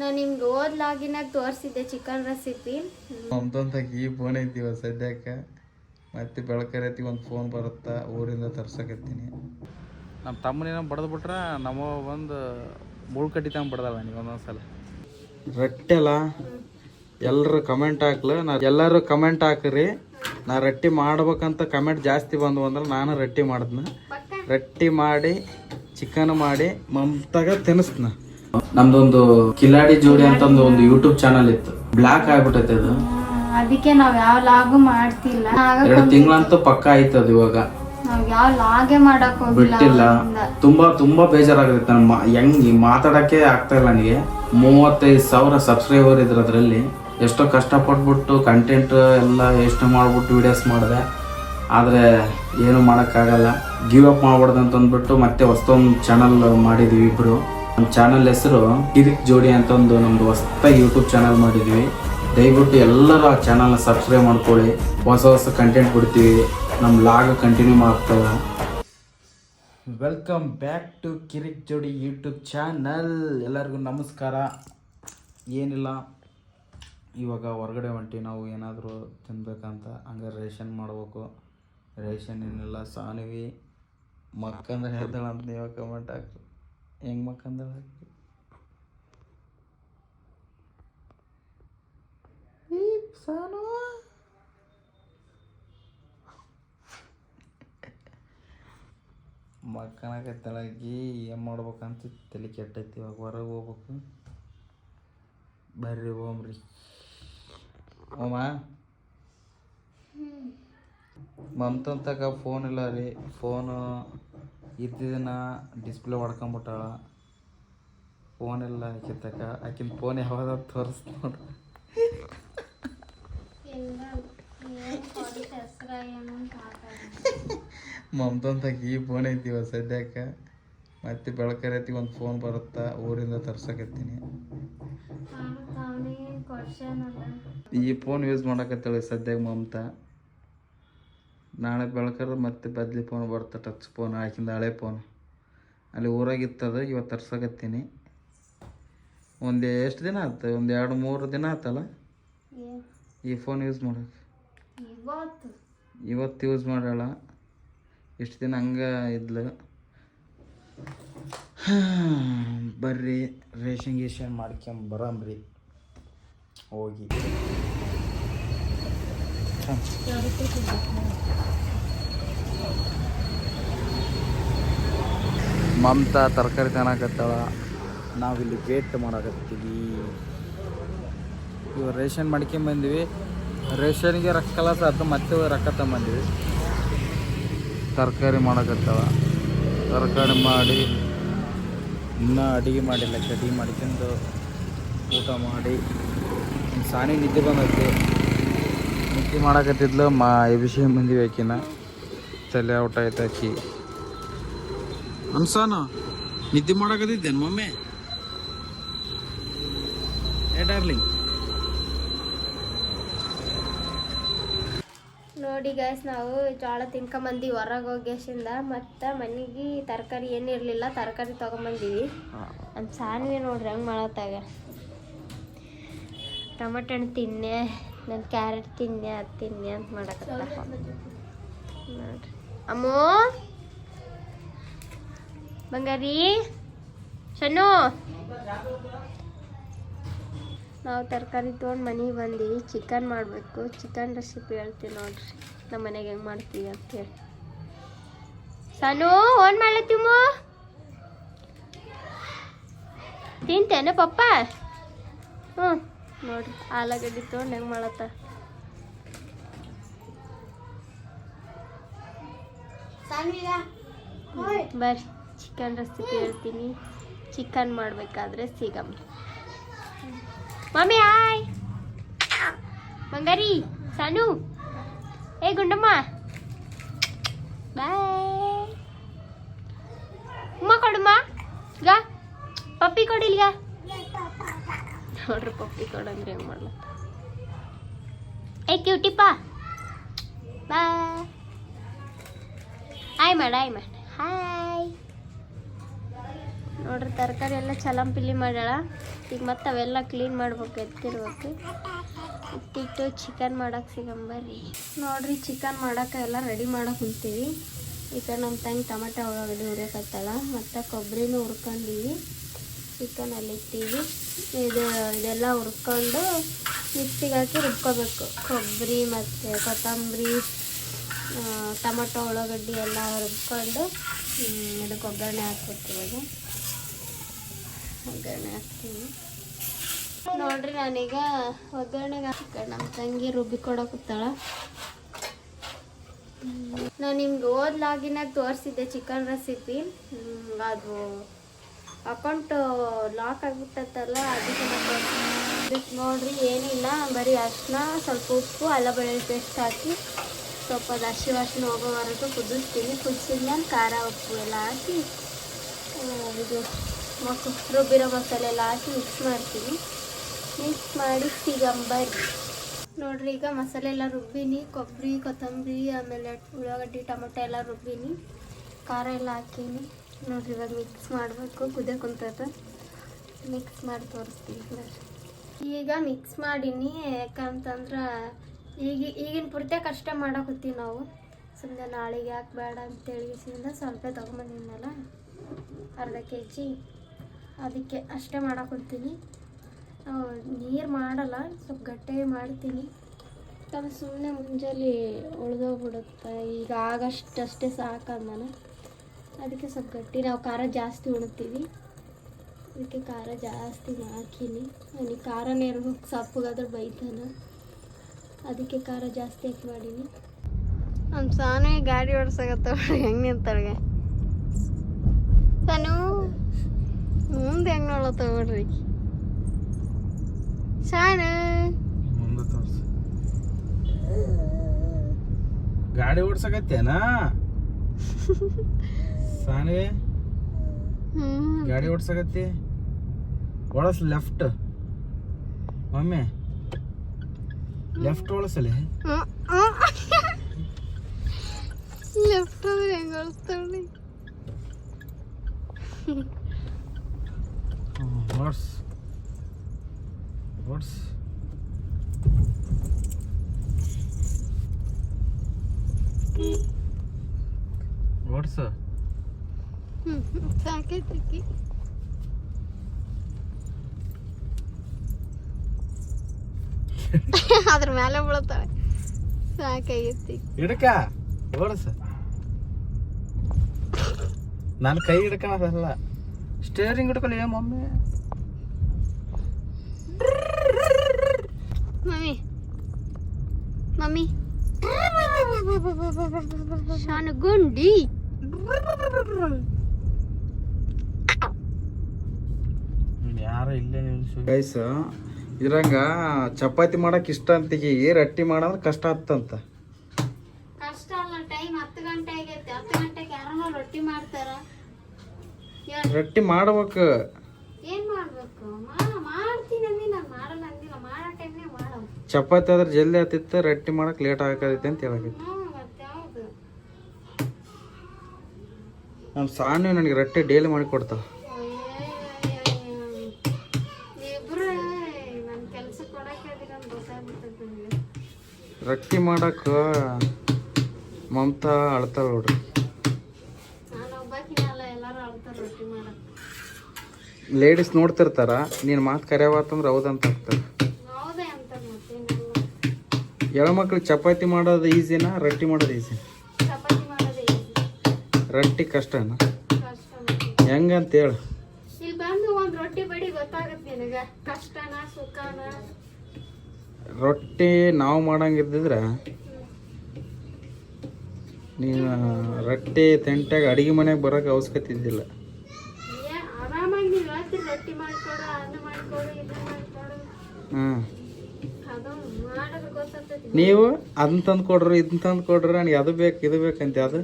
ನಾನು ನಿಮ್ಗೆ ಓದ್ಲಾಗಿನಾಗ ತೋರಿಸಿದ್ದೆ ಚಿಕನ್ ರೆಸಿಪಿ ನಮ್ದೊಂದಾಗ ಈ ಫೋನ್ ಐತಿವ ಸದ್ಯಕ್ಕೆ. ಮತ್ತೆ ಬೆಳಕರೈತಿ ಒಂದು ಫೋನ್ ಬರುತ್ತಾ ಊರಿಂದ ತರ್ಸಕತ್ತೀನಿ. ನಮ್ಮ ತಮ್ಮನೇನ ಬಡ್ದು ಬಿಟ್ರೆ ನಮ್ಮ ಬಂದು ಮುಳ್ಳು ಕಟ್ಟಿ ತಗೊಂಡ್ ಬಡ್ದಲ್ಲ ನನಗೆ ಒಂದೊಂದ್ಸಲ. ರೊಟ್ಟೆಲ್ಲ ಎಲ್ಲರೂ ಕಮೆಂಟ್ ಹಾಕ್ಲ. ನಾ ಎಲ್ಲರೂ ಕಮೆಂಟ್ ಹಾಕ್ರಿ. ನಾ ರೊಟ್ಟಿ ಮಾಡ್ಬೇಕಂತ ಕಮೆಂಟ್ ಜಾಸ್ತಿ ಬಂದು ಅಂದ್ರೆ ನಾನು ರೊಟ್ಟಿ ಮಾಡಿದ್ನ. ರೊಟ್ಟಿ ಮಾಡಿ ಚಿಕನ್ ಮಾಡಿ ಮಮ್ತಾಗ ತಿನ್ನಿಸ್ನ ನಮ್ದೊಂದು ಕಿಲಾಡಿ ಜೋಡಿ ಅಂತ ಒಂದು ಯೂಟ್ಯೂಬ್ ಚಾನಲ್ ಇತ್ತು. ಬ್ಲಾಕ್ ಆಗ್ಬಿಟ್ಟೈತೆ ಅದು. ಅದಕ್ಕೆ ನಾವ್ ಯಾವ ಲಾಗು ಮಾಡ್ತಿಲ್ಲ. ಎರಡು ತಿಂಗಳಂತೂ ಪಕ್ಕ ಆಯ್ತು ಅದು ಇವಾಗ. ನಾವ್ ಯಾವ ಲಾಗೆ ಮಾಡಕ್ ಹೋಗಿಲ್ಲ ಬಿಟ್ಟಿಲ್ಲ. ತುಂಬಾ ತುಂಬಾ ಬೇಜಾರಾಗುತ್ತೆ ನಮ್ಮ ಹೆಂಗ್ ಮಾತಾಡಕ್ಕೆ ಆಗ್ತಾ ಇಲ್ಲ ನನಗೆ. ಮೂವತ್ತೈದು ಸಾವಿರ ಸಬ್ಸ್ಕ್ರೈಬರ್ ಇದ್ರ ಅದರಲ್ಲಿ. ಎಷ್ಟೋ ಕಷ್ಟಪಟ್ಬಿಟ್ಟು ಕಂಟೆಂಟ್ ಎಲ್ಲ ಎಷ್ಟು ಮಾಡ್ಬಿಟ್ಟು ವಿಡಿಯೋಸ್ ಮಾಡಿದೆ. ಆದರೆ ಏನು ಮಾಡೋಕ್ಕಾಗಲ್ಲ. ಗಿವ್ ಅಪ್ ಮಾಡ್ಬಾರ್ದು ಅಂತ ಅಂದ್ಬಿಟ್ಟು ಮತ್ತೆ ಹೊಸದೊಂದು ಚಾನಲ್ ಮಾಡಿದ್ವಿ ಇಬ್ರು. ನಮ್ಮ ಚಾನಲ್ ಹೆಸರು ಕಿರಿಕ್ ಜೋಡಿ ಅಂತ ಒಂದು ನಮ್ದು ಹೊಸ ಯೂಟ್ಯೂಬ್ ಚಾನಲ್ ಮಾಡಿದ್ವಿ. ದಯವಿಟ್ಟು ಎಲ್ಲರೂ ಆ ಚಾನಲ್ನ ಸಬ್ಸ್ಕ್ರೈಬ್ ಮಾಡ್ಕೊಳ್ಳಿ. ಹೊಸ ಹೊಸ ಕಂಟೆಂಟ್ ಬಿಡ್ತೀವಿ. ನಮ್ಮ ಲಾಗ್ ಕಂಟಿನ್ಯೂ ಮಾಡ್ತೇವೆ welcome back to Kirik Jodi YouTube channel ಎಲ್ಲರಿಗೂ ನಮಸ್ಕಾರ. ಏನಿಲ್ಲ. ಇವಾಗ ಹೊರಗಡೆ ಹೊಂಟಿ ನಾವು ಏನಾದರೂ ತಿನ್ಬೇಕಂತ ಹಂಗೆ ರೇಷನ್ ಮಾಡ್ಬೇಕು. ರೇಷನ್ ಏನಿಲ್ಲ ಸಾನ್ವಿ ಮಕ್ಕಂದ್ರೆ ಹೇಳ್ತಾಳೆ ಅಂತ ನೀವು ಕಮೆಂಟ್ ಹಾಕ್ರಿ. ಹೆಂಗೆ ಮಕ್ಕಂದಳ ಸಾನು ಮಕ್ಕನಾಗತ್ತಳಗಿ ಏನು ಮಾಡ್ಬೇಕಂತ ತಲೆ ಕೆಟ್ಟೈತಿ ಇವಾಗ ಹೊರಗೆ ಹೋಗ್ಬೇಕು ಬರ್ರಿ ಓಮ್ರಿ ಓಮ ಮಮತಂತಕ ತಕ ಫೋನ್ ಇಲ್ಲ ರೀ ಫೋನು ಇದ್ದಿದ್ದನ್ನ ಡಿಸ್ಪ್ಲೇ ಹೊಡ್ಕೊಂಬಿಟ್ಟಾಳ. ಫೋನ್ ಇಲ್ಲ ಆಕೆ ತಕ ಆಕಿನ ಫೋನ್ ಯಾವಾಗ ತೋರಿಸ್ ನೋಡ್ರಿ ಮಮತಂತಾಗ ಈ ಫೋನ್ ಐತಿವ ಸದ್ಯಕ್ಕೆ. ಮತ್ತೆ ಬೆಳಕರೈತಿ ಒಂದು ಫೋನ್ ಬರುತ್ತಾ? ಊರಿಂದ ತರ್ಸಕತ್ತೀನಿ. ಈ ಫೋನ್ ಯೂಸ್ ಮಾಡಕತ್ತಾಳೆ ಸದ್ಯಕ್ಕೆ ಮಮತಾ. ನಾಳೆ ಬೆಳಕರ ಮತ್ತೆ ಬದ್ಲಿ ಫೋನ್ ಬರುತ್ತೆ ಟಚ್ ಫೋನ್ ಆಕಿಂದ ಹಳೆ ಫೋನ್ ಅಲ್ಲಿ ಊರಾಗಿತ್ತದ ಇವತ್ತು ತರ್ಸಕತ್ತೀನಿ. ಒಂದು ಎಷ್ಟು ದಿನ ಆಯ್ತು ಒಂದು ಎರಡು ಮೂರು ದಿನ ಆತಲ್ಲ? ಈ ಫೋನ್ ಯೂಸ್ ಮಾಡಕ್ಕೆ ಇವತ್ತು? ಯೂಸ್ ಮಾಡ್ಯಾಳ. ಇಷ್ಟು ದಿನ ಹಂಗೆ ಇದ್ಲು? ಬರ್ರಿ ರೇಷನ್ ಗೀಷನ್ ಮಾಡ್ಕೊಂಬರಂಬ್ರಿ ಹೋಗಿ. ಮಮತಾ ತರಕಾರಿ ತನಕತ್ತಾಳ ನಾವಿಲ್ಲಿ ವೇಟ್ ಮಾಡಕತ್ತೀವಿ. ಇವಾಗ ರೇಷನ್ ಮಾಡ್ಕೊಂಬಂದಿವಿ ರೇಷನ್ಗೆ ರೊಕ್ಕ ಸಾತು ಮತ್ತೆ ರೊಕ್ಕ ತಗೊಂಬಂದಿವಿ. ತರಕಾರಿ ಮಾಡಕತ್ತಾಳ. ತರಕಾರಿ ಮಾಡಿ, ಇನ್ನೂ ಅಡುಗೆ ಮಾಡಿಲ್ಲ ಅಡುಗೆ ಮಾಡ್ಕೊಂಡು ಊಟ ಮಾಡಿ. ಸಾನಿ ನಿದ್ದೆ ಬಂದೈತಿ. ನಿದ್ದೆ ಮಾಡಕತ್ತಿದ್ಲು ಮಾ ಎಬಿಸಿ ಬಂದಿವಿ ಆಕಿನ. ತಲೆ ಔಟ್ ಆಯ್ತು ಆಕಿ. ಅನ್ಸಾನ ನಿದ್ದೆ ಮಾಡಕತ್ತಿದ್ದೆ ಮಮ್ಮಿ ಏ ಡಾರ್ಲಿಂಗ್. ನೋಡಿ ಗ್ಯಾಸ್ ನಾವು ಜೋಳ ತಿನ್ಕೊಂಬಂದಿವಿ ಹೊರಗೆ ಹೋಗ್ಯಾಸಿಂದ ಮತ್ತು ಮನೆಗೆ ತರಕಾರಿ ಏನು ಇರಲಿಲ್ಲ ತರಕಾರಿ ತೊಗೊಂಬಂದಿವಿ. ನಮ್ಮ ಸಾನ್ವಿ ನೋಡ್ರಿ ಹೆಂಗೆ ಮಾಡತ್ತಾಗ. ಟೊಮೆಟೊ ಹಣ್ಣು ತಿನ್ನೆ. ನಾನು ಕ್ಯಾರೆಟ್ ತಿನ್ನೆ ಅದು ತಿನ್ನೆ ಅಂತ ಮಾಡಕತ್ತ ನೋಡ್ರಿ. ಅಮ್ಮೋ! ಬಂಗಾರಿ! ಶನು ನಾವು ತರಕಾರಿ ತೊಗೊಂಡು ಮನೆಗೆ ಬಂದೀವಿ ಚಿಕನ್ ಮಾಡಬೇಕು. ಚಿಕನ್ ರೆಸಿಪಿ ಹೇಳ್ತೀವಿ ನೋಡ್ರಿ. ನಮ್ಮ ಮನೆಗೆ ಹೆಂಗೆ ಮಾಡ್ತೀವಿ ಅಂತೇಳಿ ಸನು ಓನ್ ಮಾಡ್ಲತ್ತೀಮು ತಿಂತೇನೆ ಪಪ್ಪ? ಹ್ಞೂ ನೋಡ್ರಿ ಆಲೂಗಡ್ಡೆ ತೊಗೊಂಡು ಹೆಂಗೆ ಮಾಡತ್ತ? ಬರ್ರಿ ಚಿಕನ್ ರೆಸಿಪಿ ಹೇಳ್ತೀನಿ. ಚಿಕನ್ ಮಾಡಬೇಕಾದ್ರೆ ಸಿಗಮ್ಮ ಮಮ್ಮಿ ಆಯ್. ಮಂಗಾರಿ ಸಾನು. ಏ ಗುಂಡಮ್ಮ. ಬಾಯ್. ಉಮ್ಮ ಕೊಡಮ್ಮ. ಈಗ ಪಪ್ಪಿ ಕೊಡಿಲ್ಗ. ನೋಡ್ರಿ ಪಪ್ಪಿ ಅಂದ್ರೆ ಹೆಂಗೆ ಮಾಡ್ಲ? ಏ ಕ್ಯೂಟಿಪ್ಪ ಬಾಯ್ ಹಾಯ್ ಮಾಡ ಆಯ್ ಮಾಡ. ಹಾಯ್ ನೋಡ್ರಿ ತರಕಾರಿ ಎಲ್ಲ ಚಲಂ ಪಿಲ್ಲಿ ಮಾಡ್ಯಾಳ. ಈಗ ಮತ್ತೆ ಅವೆಲ್ಲ ಕ್ಲೀನ್ ಮಾಡ್ಬೇಕು ಎತ್ತಿರ್ಬೇಕು. ಎತ್ತಿಟ್ಟು ಚಿಕನ್ ಮಾಡಕ್ಕೆ ಸಿಗಂಬರ್ರಿ ನೋಡ್ರಿ ಚಿಕನ್ ಮಾಡಕ್ಕೆ ಎಲ್ಲ ರೆಡಿ ಮಾಡಕ್ಕೆ ಹೊಂತೀವಿ ಈಗ ನಮ್ಮ ತಂಗಿ ಟೊಮೆಟೊ ಒಳಗಡೆ ಹುರಿಯಕತ್ತಾಳ ಮತ್ತು ಕೊಬ್ಬರಿನೂ ಹುರ್ಕೊಂಡಿವಿ. ಚಿಕನ್ ಅಲ್ಲಿ ಇಟ್ಟಿವಿ. ಇದು, ಇದೆಲ್ಲ ಹುರ್ಕೊಂಡು ಮಿಕ್ಸಿಗೆ ಹಾಕಿ ರುಬ್ಕೋಬೇಕು. ಕೊಬ್ಬರಿ ಮತ್ತು ಕೊತ್ತಂಬರಿ ಟೊಮೊಟೊ, ಉಳ್ಳಾಗಡ್ಡಿ ಎಲ್ಲ ರುಬ್ಕೊಂಡು ಇದಕ್ಕೆ ಒಗ್ಗರಣೆ ಹಾಕ್ಬಿಡ್ತೀವಿ. ಒಗ್ಗರಣೆ ಹಾಕ್ತೀನಿ ನೋಡ್ರಿ, ನಾನೀಗ ಒಗ್ಗರಣೆಗೆ ಹಾಕ ನಮ್ಮ ತಂಗಿ ರುಬ್ಬಿ ನಾನು ನಿಮ್ಗೆ ಓದ್ಲಾಗಿನಾಗ ತೋರಿಸಿದ್ದೆ ಚಿಕನ್ ರೆಸಿಪಿ. ಅದು ಅಕೌಂಟ್ ಲಾಕ್ ಆಗಿಬಿಟ್ಟತ್ತಲ್ಲ, ಅದಕ್ಕೆ. ಇದಕ್ಕೆ ನೋಡ್ರಿ ಏನಿಲ್ಲ ಬರೀ ಅರ್ಶಿನ, ಸ್ವಲ್ಪ ಉಪ್ಪು, ಅಲ್ಲ ಬೆಳ್ಳುಳ್ಳಿ ಪೇಸ್ಟ್ ಹಾಕಿ ಸ್ವಲ್ಪ ಹಸಿ ವಾಸನೆ ಹೋಗೋವರೆಗೂ ಕುದಿಸ್ತೀನಿ. ಕುದಿಸಿದ್ಮೇಲೆ ಖಾರ, ಉಪ್ಪು ಎಲ್ಲ ಹಾಕಿ ಇದು ಮಕ್ಕ ರುಬ್ಬಿರೋ ಮಸಾಲೆ ಎಲ್ಲ ಹಾಕಿ ಮಿಕ್ಸ್ ಮಾಡ್ತೀನಿ. ಮಿಕ್ಸ್ ಮಾಡಿ ಸಿಗಂಬರಿ. ನೋಡ್ರಿ, ಈಗ ಮಸಾಲೆ ಎಲ್ಲ ರುಬ್ಬಿನಿ. ಕೊಬ್ಬರಿ, ಕೊತ್ತಂಬರಿ, ಆಮೇಲೆ ಉಳ್ಳಾಗಡ್ಡಿ, ಟೊಮೊಟೊ ಎಲ್ಲ ರುಬ್ಬಿನಿ. ಖಾರ ಎಲ್ಲ ಹಾಕೀನಿ. ನೋಡ್ರಿ ಇವಾಗ ಮಿಕ್ಸ್ ಮಾಡಬೇಕು. ಕುದಿಯ ಕುಂತೈತೆ. ಮಿಕ್ಸ್ ಮಾಡಿ ತೋರಿಸ್ತೀನಿ ಈಗ ಮಿಕ್ಸ್ ಮಾಡೀನಿ, ಯಾಕಂತಂದ್ರೆ ಈಗ, ಈಗಿನ ಪೂರ್ತಿಯಾಗ ಕಷ್ಟ ಮಾಡಕತ್ತೀವಿ ನಾವು. ಸುಮ್ಮನೆ ನಾಳೆಗೆ ಯಾಕೆ ಬೇಡ ಅಂತೇಳಿ ಸಿಂದ ಸ್ವಲ್ಪ ತೊಗೊಂಬಂದಿದ್ನಲ್ಲ ಅರ್ಧ ಕೆ ಜಿ ಅದಕ್ಕೆ ಅಷ್ಟೇ ಮಾಡಕತ್ತೀನಿ ನೀರು ಮಾಡಲ್ಲ, ಸ್ವಲ್ಪ ಗಟ್ಟಿ ಮಾಡ್ತೀನಿ. ತಮ್ಮ ಸುಮ್ಮನೆ ಮುಂಜಾನೆ ಉಳ್ದೋಗ್ಬಿಡುತ್ತೆ. ಈಗ ಆಗಷ್ಟಷ್ಟೇ ಸಾಕಂದ ನಾನು ಅದಕ್ಕೆ ಸ್ವಲ್ಪ ಗಟ್ಟಿ. ನಾವು ಖಾರ ಜಾಸ್ತಿ ಉಣ್ತೀವಿ ಅದಕ್ಕೆ ಖಾರ ಜಾಸ್ತಿ ಹಾಕೀನಿ. ನನಗೆ ಖಾರನೇ ಇರ್ಬೇಕು. ಸಪ್ಪಗಾದ್ರೆ ಬೈತಾನ. ಅದಕ್ಕೆ ಖಾರ ಜಾಸ್ತಿ ಹಾಕಿ ಮಾಡೀನಿ. ನಮ್ಮ ಸಾನೇ ಗಾಡಿ ಓಡ್ಸಕತ್ತ ಹೆಂಗೆ ನಿಂತಾಳೆ ಸಾನು ಮುಂದೆ ಹೆಂಗೆ ನೋಡತ್ತ ಸಾನ. ಗಾಡಿ ಓಡ್ಸಕತ್ತೇನ? ಸಾನಿ ಹ್ಞೂ ಗಾಡಿ ಓಡ್ಸಕತ್ತಿ ಒಳಸ್ ಲೆಫ್ಟ್ ಮಮ್ಮಿ ಲೆಫ್ಟ್ ಒಳಸಲಿ ಲೆಫ್ಟ್ ಅಂದ್ರೆ ಹೆಂಗೆ ಓಡಿಸ್ತಾಳ್ರಿ ಸಾಕೈತಿ ಅದ್ರ ಮೇಲೆ ಬೀಳತಾಳೆ ಸಾಕಾಗೈತಿ ಹಿಡ್ಕ ಓಡ್ಸ ನಾನು ಕೈ ಹಿಡ್ಕೊಳದಲ್ಲ ಸ್ಟೇರಿಂಗ್ ಹಿಡ್ಕೊಳ್ಳಿ ಮಮ್ಮಿ ಮಮ್ಮಿ ಮಮ್ಮಿ ಶಾನು ಗುಂಡಿ ಯಾರ ಇಲ್ಲೇ ಗೈಸ್ ಇದ್ರಂಗ ಚಪಾತಿ ಮಾಡಕ್ ಇಷ್ಟ ಅಂತಿಗೆ ರೊಟ್ಟಿ ಮಾಡಂದ್ರೆ ಕಷ್ಟ ಆಗ್ತಂತ ಕಷ್ಟ ಅಲ್ಲ ಟೈಮ್ ಹತ್ತು ಗಂಟೆ ಆಗೈತೆ. ಹತ್ತು ಗಂಟೆಗೆ ಯಾರನ್ನ ರೊಟ್ಟಿ ಮಾಡ್ತಾರ? ರೊಟ್ಟಿ ಮಾಡ್ಬೇಕು. ಏನ್ ಮಾಡ್ಬೇಕು? ಮಾ- ಮಾಡ್ತೀನಿ ಅಂದಿ ನಾನು ಮಾಡಲ್ಲ ಅಂದಿಲ್ಲ. ಮಾಡೋ ಟೈಮ್ನಾಗ ಮಾಡವು ಚಪಾತಿ ಆದ್ರೆ ಜಲ್ದಿ ಆತಿತ್ತು ರೊಟ್ಟಿ ಮಾಡಕ್ ಲೇಟ್ ಆಗತೈತೆ ಅಂತ ಹೇಳಕೈತಿ ಹ್ಞೂ ಮತ್ತೆ ಯಾವುದು? ನಮ್ಮ ಸಾಣಿ ನನಗೆ ರೊಟ್ಟಿ ಡೈಲಿ ಮಾಡಿ ಕೊಡ್ತಾವ ಇಬ್ರು ನನ್ನ ಕೆಲಸ ಕೊಡಕ್ಕೆ ಅಂತ ಗೊತ್ತಾಗ್ಬಿಡ್ತದೆ ನನಗೆ ರೊಟ್ಟಿ ಮಾಡಕ್ಕ ಮಮತಾ ಅಳ್ತಾಳ ನೋಡ್ರಿ. ಲೇಡೀಸ್ ನೋಡ್ತಿರ್ತಾರ ನೀನ್ ಮಾತು ಕರೆಯವಾತಂದ್ರೆ ಹೌದಂತ ಆಗ್ತಾರೆ ಹೆಣ್ಮಕ್ಳು ಚಪಾತಿ ಮಾಡೋದು ಈಸಿನಾ ರೊಟ್ಟಿ ಮಾಡೋದು ಈಸಿ. ರೊಟ್ಟಿ ಕಷ್ಟನಾ. ಹೆಂಗಂತ ಹೇಳು. ಇಲ್ಲಿ ಬಂದು ಒಂದು ರೊಟ್ಟಿ ಬಡಿ ಗೊತ್ತಾಗುತ್ತೆ ನಿನಗೆ. ಕಷ್ಟನಾ ಸುಖನ? ರೊಟ್ಟಿ ನಾವು ಮಾಡಂಗಿದ್ದಿದ್ರೆ ನೀನು ರೊಟ್ಟಿ ತೆಂಟಾಗ ಅಡುಗೆ ಮನೆಗೆ ಬರೋಕೆ ಅವಶ್ಯಕತೆ ಇದ್ದಿಲ್ಲ. ಹಾಂ. ನೀವು ಅದನ್ನ ತಂದು ಕೊಡ್ರಿ ಇದನ್ನ ತಂದು ಕೊಡ್ರಿ ನನಗೆ ಅದು ಬೇಕು ಇದು ಬೇಕಂತೆ ಅದು?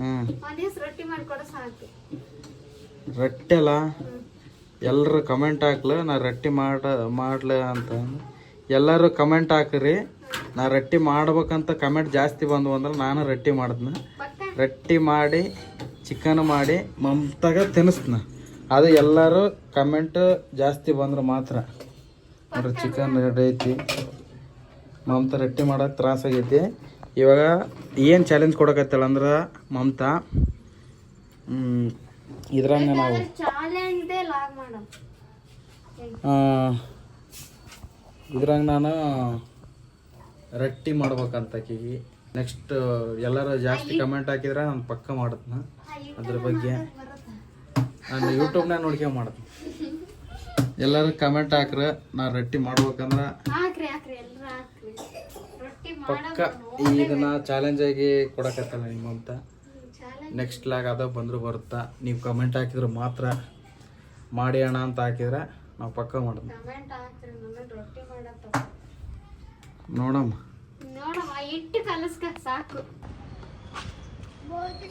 ಹಾಂ ರೊಟ್ಟಿ ಮಾಡ್ಕೊಡೋ ಸಾಕು. ರೊಟ್ಟಿ ಅಲ್ಲ ಎಲ್ಲರೂ ಕಮೆಂಟ್ ಹಾಕ್ಲ, ನಾ ರೊಟ್ಟಿ ಮಾಡ, ಮಾಡ್ಲ ಅಂತ. ಎಲ್ಲರೂ ಕಮೆಂಟ್ ಹಾಕ್ರಿ. ನಾ ರಟ್ಟಿ ಮಾಡ್ಬೇಕಂತ ಕಮೆಂಟ್ ಜಾಸ್ತಿ ಬಂದವು ಅಂದ್ರೆ ನಾನು ರೊಟ್ಟಿ ಮಾಡಿದ್ನ. ರಟ್ಟಿ ಮಾಡಿ ಚಿಕನ್ ಮಾಡಿ, ಮಮ್ತಾಗ ತಿನ್ನಿಸ್ನ ಅದು ಎಲ್ಲರೂ ಕಮೆಂಟ್ ಜಾಸ್ತಿ ಬಂದ್ರೆ ಮಾತ್ರ. ನೋಡ್ರಿ ಚಿಕನ್ ರೆಡಿ ಐತಿ. ಮಮತಾ ರಟ್ಟಿ ಮಾಡೋಕೆ ತ್ರಾಸಾಗೈತಿ ಇವಾಗ ಏನು ಚಾಲೆಂಜ್ ಕೊಡಕತ್ತಲ್ಲ ಅಂದ್ರೆ ಮಮತಾ ಇದ್ರಂಗ ನಾವು ಇದ್ರಾಗ ನಾನು ರಟ್ಟಿ ಮಾಡ್ಬೇಕಂತ ಆಕಿಗೆ. ನೆಕ್ಸ್ಟ್ ಎಲ್ಲರೂ ಜಾಸ್ತಿ ಕಮೆಂಟ್ ಹಾಕಿದ್ರೆ ನಾನು ಪಕ್ಕ ಮಾಡತ್ನ. ಅದ್ರ ಬಗ್ಗೆ ನಾನು ಯೂಟ್ಯೂಬ್ನಾಗ ನೋಡ್ಕೊಂಡು ಮಾಡತ್ನ. ಎಲ್ಲರೂ ಕಮೆಂಟ್ ಹಾಕ್ರ ನಾ ರಟ್ಟಿ ಮಾಡ್ಬೇಕಂದ್ರೆ ಪಕ್ಕ ಈಗ ನಾ ಚಾಲೆಂಜ್ ಆಗಿ ಕೊಡಕತ್ತಲ್ಲ ನಿಮ್ಮಂತ. ನೆಕ್ಸ್ಟ್ ಲಾಗ್ ಅದ ಬಂದರೂ ಬರುತ್ತಾ? ನೀವು ಕಮೆಂಟ್ ಹಾಕಿದ್ರೆ ಮಾತ್ರ ಮಾಡಿ ಅಣ್ಣ ಅಂತ ಹಾಕಿದ್ರೆ ನಾವು ಪಕ್ಕ ಮಾಡೋದು. ಕಮೆಂಟ್ ಹಾಕ್ರಿ ನನ್ನ ರೊಟ್ಟಿ ಮಾಡತ್ತ ನೋಡಮ್ಮ. ಸಾಕು.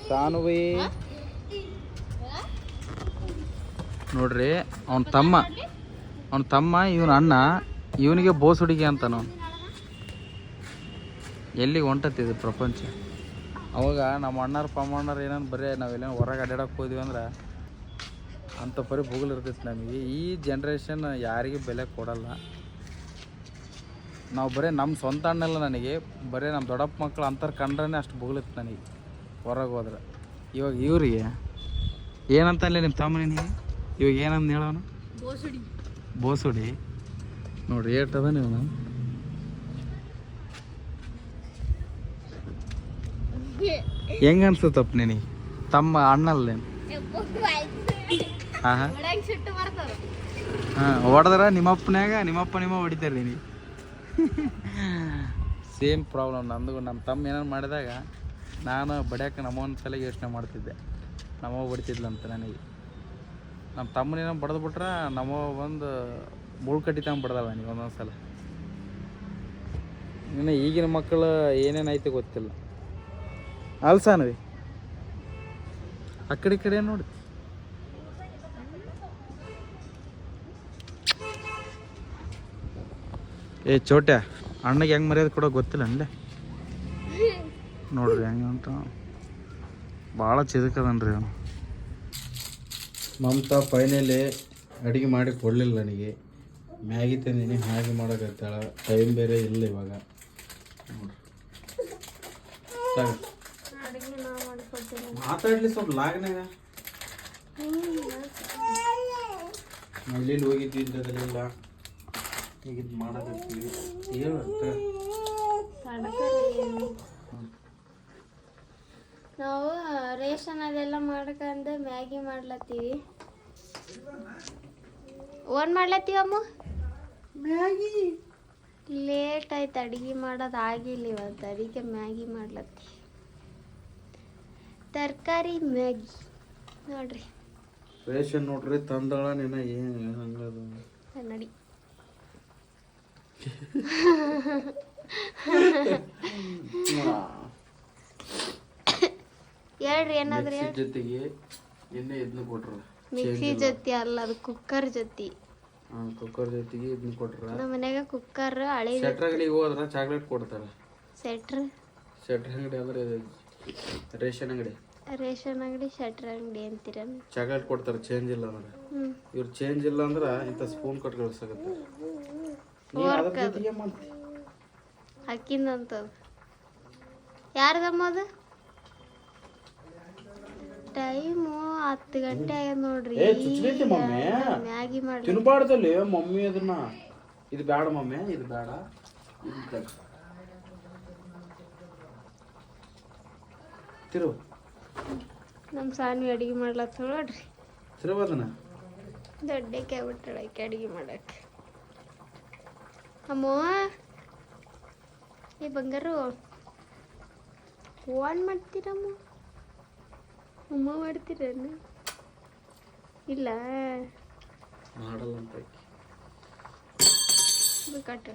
ಸಾನುವಿ. ನೋಡ್ರಿ ಅವನ ತಮ್ಮ ಅವನ ತಮ್ಮ ಇವನ ಅಣ್ಣ ಇವನಿಗೆ ಬೋಸ್ ಹುಡುಗಿ ಅಂತಾನು ಎಲ್ಲಿಗೆ ಹೊಂಟತ್ತಿದ್ರು ಪ್ರಪಂಚ? ಅವಾಗ ನಮ್ಮ ಅಣ್ಣಾರ ಪಮ್ಮಣ್ಣರು ಏನಂದ್ರೆ ಬರೀ ನಾವೆಲ್ಲ ಹೊರಗೆ ಅಡ್ಡಾಡಕ್ಕೆ ಹೋದ್ವಿ ಅಂದ್ರೆ ಅಂಥ ಪರಿ ಬುಗುಲ್ ಇರ್ತೈತಿ ನಮಗೆ. ಈ ಜನ್ರೇಷನ್ ಯಾರಿಗೂ ಬೆಲೆ ಕೊಡಲ್ಲ. ನಾವು ಬರೀ ನಮ್ಮ ಸ್ವಂತ ಅಣ್ಣಲ್ಲ ನನಗೆ ಬರೀ ನಮ್ಮ ದೊಡ್ಡಪ್ಪ ಮಕ್ಕಳು ಅಂತರ ಕಂಡ್ರೇ ಅಷ್ಟು ಬುಗುಲಿತ್ತು ನನಗೆ ಹೊರಗೆ ಹೋದ್ರೆ. ಇವಾಗ ಇವರಿಗೆ ಏನಂತ ಅಲ್ಲೇ ನಿಮ್ಮ ತಮ್ಮ ನಿನಗೆ? ಇವಾಗ ಏನಂತ ಹೇಳೋನು? ಬೋಸುಡಿ. ಬೋಸುಡಿ? ನೋಡ್ರಿ ಏಟದ ನೀವು ಹೆಂಗ ಅನ್ಸುತ್ತಪ್ಪ ನಿನಗೆ? ತಮ್ಮ ಅಣ್ಣಲ್ಲೇನು? ಹಾಂ ಹಾಂ, ಹೊಡೆದ್ರ ನಿಮ್ಮಪ್ಪನ್ಯಾಗ, ನಿಮ್ಮಪ್ಪ ನಿಮ್ಮ ಹೊಡಿತಾರೆ ನೀನು ಸೇಮ್ ಪ್ರಾಬ್ಲಮ್ ನಂದು ನಮ್ಮ ತಮ್ಮ ಏನಾರು ಮಾಡಿದಾಗ ನಾನು ಬಡಿಯೋಕೆ ನಮ್ಮವನ ಸಲ ಯೋಚನೆ ಮಾಡ್ತಿದ್ದೆ. ನಮ್ಮವ್ವ ಬಡಿತಿದ್ಲಂತ ನನಗೆ. ನಮ್ಮ ತಮ್ಮನೇನೋ ಬಡ್ದು ಬಿಟ್ರೆ ನಮ್ಮವ್ವ ಬಂದು ಮುಳ್ಳು ಕಟ್ಟಿತಂಗೆ ಬಡ್ದಲ್ಲ ನನಗೆ ಒಂದೊಂದು ಸಲ ಇನ್ನು ಈಗಿನ ಮಕ್ಕಳು ಏನೇನು ಐತೆ ಗೊತ್ತಿಲ್ಲ. ಅಲ್ಸಾನವಿ ಆ ಕಡೆ ಈ ಕಡೆ ನೋಡಿ. ಏ ಚೋಟ್ಯ ಅಣ್ಣಗೆ ಹೆಂಗೆ ಮರ್ಯಾದೆ ಕೂಡ ಗೊತ್ತಿಲ್ಲ ಅಂದೆ ನೋಡ್ರಿ ಹೆಂಗೆ ಅಂತ. ಭಾಳ ಚಿದಕದನ್ರಿ ಅವನು. ಮಮತಾ ಫೈನಲಿ ಅಡುಗೆ ಮಾಡಿ ಕೊಡಲಿಲ್ಲ ನನಗೆ. ಮ್ಯಾಗಿ ತಂದೀನಿ ಹಾಗೆ ಮಾಡೋಕತ್ತಾಳ. ಟೈಮ್ ಬೇರೆ ಇಲ್ಲ ಇವಾಗ. ನೋಡ್ರಿ. ಸಾಕು. ಮಾತಾಡ್ಲಿ ಸ್ವಲ್ಪ ಲಾಗ್ನಾಗ ಅಲ್ಲಿ ಹೋಗಿದ್ವಿ ಇಂಥದ್ದೆಲ್ಲ ಈಗ ಇದು ಮಾಡೋದಿರ್ತೀವಿ ತಡ್ಕರಿ ನಾವು ರೇಷನ್ ಅದೆಲ್ಲ ಮಾಡ್ಕೊಂಡು ಮ್ಯಾಗಿ ಮಾಡ್ಲತ್ತೀವಿ. ಓನ್ ಮಾಡ್ಲತ್ತೀವಿ ಅಮ್ಮ? ಮ್ಯಾಗಿ? ಲೇಟ್ ಆಯ್ತು ಅಡುಗೆ ಮಾಡೋದು ಆಗಿಲ್ಲ ಇವತ್ತು ಅದಕ್ಕೆ ಮ್ಯಾಗಿ ಮಾಡ್ಲತ್ತೀವಿ ತರಕಾರಿ ಮ್ಯಾಗಿ. ನೋಡ್ರಿ. ರೇಷನ್ ನೋಡ್ರಿ ತಂದಳ ನಿನ್ನ ಏನು ಹಂಗದು ನಡಿ ಹೇಳ್ರಿ ಏನಾದ್ರೂ ಹೇಳಿ ಜೊತೆಗೆ ನಿನ್ನೆ ಇದನ್ನ ಕೊಟ್ರು. ಮಿಕ್ಸಿ ಜೊತೆ ಅಲ್ಲ ಅದು ಕುಕ್ಕರ್ ಜೊತೆ. ಕುಕ್ಕರ್ ಜೊತೆಗೆ ಇದನ್ನ ಕೊಟ್ರ. ನಮ್ಮ ಮನ್ಯಾಗ ಕುಕ್ಕರ್ ಹಳೆ ಸೆಟ್ರ್ ಅಂಗಡಿಗೆ ಹೋದ್ರ ಚಾಕ್ಲೇಟ್ ಕೊಡ್ತಾರೆ. ಸೆಟ್ರ್ ಸೆಟ್ರ್ ಅಂಗಡಿ ಅಂದ್ರೆ ರೇಷನ್ ಅಂಗಡಿ. ರೇಷನ್ ಅಂಗಡಿ ಶಟರ್ ಅಂಗಡಿ ಅಂತೀರ? ಚಾಕ್ಲೇಟ್ ಕೊಡ್ತಾರೆ ಚೇಂಜ್ ಇಲ್ಲ ಅಂದ್ರೆ. ಇವ್ರು ಚೇಂಜ್ ಇಲ್ಲ ಅಂದ್ರೆ ಇಂಥ ಸ್ಪೂನ್ ಕೊಟ್ಟು ಕಳ್ಸಕತ್ತೆ. ನೀ ಅದ್ರ ಜೊತೆಗೆ ಮಾಡ್ತಿ. ಯಾರ್ದಮ್ಮ ಅದು? ಟೈಮು ಹತ್ತು ಗಂಟೆ ಆಗ್ಯದ ನೋಡ್ರಿ. ಏ ಮಮ್ಮಿ. ಮ್ಯಾಗಿ ಮಾಡಿ ತಿನ್ಬಾರ್ದಲ್ಲಿ ಮಮ್ಮಿ ಅದನ್ನ. ಇದು ಬೇಡ ಮಮ್ಮಿ ಇದು ಬೇಡ ಇದು. ತಿರು. ನಮ್ಮ ಸಾನ್ವಿ ಅಡುಗೆ ಮಾಡ್ಲತ್ತ ನೋಡ್ರಿ. ತಿರುವದನ್ನ ದೊಡ್ಡಕ್ಕೆ ಆಗ್ಬಿಟ್ಟಾಳ ಆಕೆ ಅಡಿಗೆ ಮಾಡಕ್ಕೆ ಅಮ್ಮ ಏ ಬಂಗಾರು ಫೋನ್ ಮಾಡ್ತೀರಮ್ಮ? ಅಮ್ಮ ಮಾಡ್ತೀರೇನು? ಇಲ್ಲ. ಮಾಡಲ್ಲ ಅಂತ ಕಟ್ಟ